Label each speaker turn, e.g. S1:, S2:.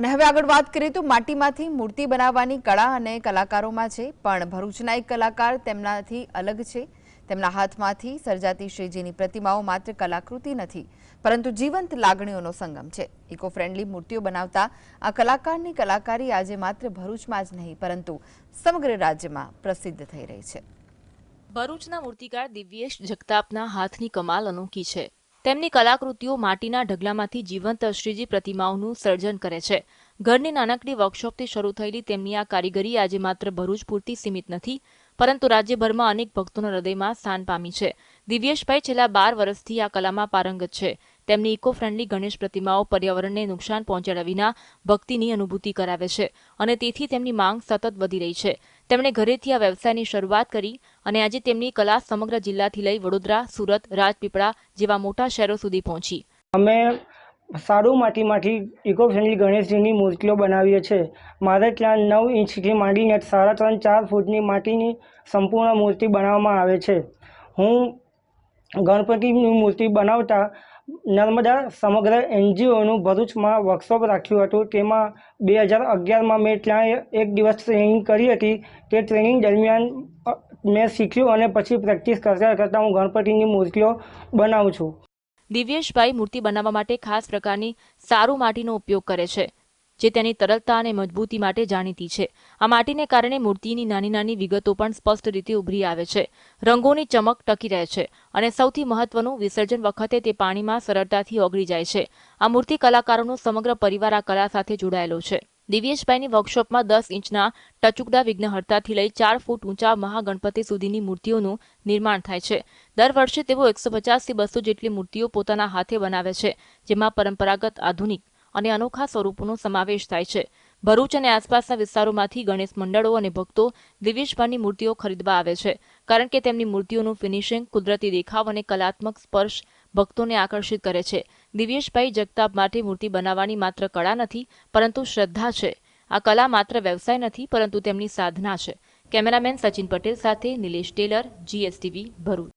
S1: અને હવે આગળ વાત કરીએ તો માટીમાંથી મૂર્તિ બનાવવાની કળા અને કલાકારોમાં છે, પણ ભરૂચના એક કલાકાર તેમનાથી અલગ છે. તેમના હાથમાંથી સર્જાતી શ્રીજીની પ્રતિમાઓ માત્ર કલાકૃતિ નથી, પરંતુ જીવંત લાગણીઓનો સંગમ છે. ઇકો ફ્રેન્ડલી મૂર્તિઓ બનાવતા આ કલાકારની કલાકારી આજે માત્ર ભરૂચમાં જ નહીં, પરંતુ સમગ્ર રાજ્યમાં પ્રસિદ્ધ થઈ રહી છે.
S2: ભરૂચના મૂર્તિકાર દિવ્યેશ જગતાપના હાથની કમાલ અનોખી છે. તેમની કલાકૃતિઓ માટીના ઢગલામાંથી જીવંત શ્રીજી પ્રતિમાઓનું સર્જન કરે છે. ઘરની નાનકડી વર્કશોપથી શરૂ થયેલી તેમની આ કારીગરી આજે માત્ર ભરૂચ પૂરતી સીમિત નથી, પરંતુ રાજ્યભરમાં અનેક ભક્તોના હૃદયમાં સ્થાન પામી છે. દિવ્યેશભાઈ છેલ્લા બાર વર્ષથી આ કલામાં પારંગત છે. તેમની ઇકો ફ્રેન્ડલી ગણેશ પ્રતિમાઓ પર્યાવરણને નુકસાન પહોંચાડ્યા વિના ભક્તિની અનુભૂતિ કરાવે છે અને તેથી તેમની માંગ સતત વધી રહી છે. તેમણે ઘરેથી આ વ્યવસાયની શરૂઆત કરી અને આજે તેમની કલા સમગ્ર જિલ્લાથી લઈ વડોદરા, સુરત, રાજપીપળા જેવા મોટા શહેરો સુધી પહોંચી.
S3: અમે સારું માટીમાંથી ઇકો ફ્રેન્ડલી ગણેશજીની મૂર્તિઓ બનાવીએ છીએ. મારે ત્યાં નવ ઇંચથી માંડીને સાડા ત્રણ, ચાર ફૂટની માટીની સંપૂર્ણ મૂર્તિ બનાવવામાં આવે છે. હું ગણપતિની મૂર્તિ બનાવતા નર્મદા સમગ્ર એનજીઓનું ભરૂચમાં વર્કશોપ રાખ્યું હતું. તેમાં બે હજાર અગિયારમાં મેં ત્યાં એક દિવસ ટ્રેનિંગ કરી હતી. તે ટ્રેનિંગ દરમિયાન મેં શીખ્યું અને પછી પ્રેક્ટિસ કરતાં કરતાં હું ગણપતિની મૂર્તિઓ બનાવું છું.
S2: દિવ્યેશભાઈ મૂર્તિ બનાવવા માટે ખાસ પ્રકારની સારું માટીનો ઉપયોગ કરે છે. જે તેની તરલતા અને મજબૂતી માટે જાણીતી છે. આ માટીને કારણે મૂર્તિની નાની નાની વિગતો પણ સ્પષ્ટ રીતે ઉભરી આવે છે. રંગોની ચમક ટકી રહે છે અને સૌથી મહત્વનું, વિસર્જન વખતે તે પાણીમાં સરળતાથી ઓગળી જાય છે. આ મૂર્તિ કલાકારોનો સમગ્ર પરિવાર આ કલા સાથે જોડાયેલો છે. દિવ્યેશભાઈની વર્કશોપમાં દસ ઇંચના ટચુકડા વિઘ્નહર્તાથી લઈ ચાર ફૂટ ઊંચા મહાગણપતિ સુધીની મૂર્તિઓનું નિર્માણ થાય છે. દર વર્ષે તેઓ એકસો પચાસથી બસો જેટલી મૂર્તિઓ પોતાના હાથે બનાવે છે, જેમાં પરંપરાગત આધુનિક અને અનોખા સ્વરૂપોનો સમાવેશ થાય છે. ભરૂચ અને આસપાસના વિસ્તારોમાંથી ગણેશ મંડળો અને ભક્તો દિવ્યેશભાઈની મૂર્તિઓ ખરીદવા આવે છે. કારણ કે તેમની મૂર્તિઓનું ફિનિશિંગ કુદરતી દેખાવ અને કલાત્મક સ્પર્શ ભક્તોને આકર્ષિત કરે છે. દિવ્યેશભાઈ જગતાપ માટે મૂર્તિ બનાવવાની માત્ર કળા નથી, પરંતુ શ્રદ્ધા છે. આ કલા માત્ર વ્યવસાય નથી, પરંતુ તેમની સાધના છે. કેમેરામેન સચિન પટેલ સાથે નિલેશ ટેલર, જીએસટીવી, ભરૂચ.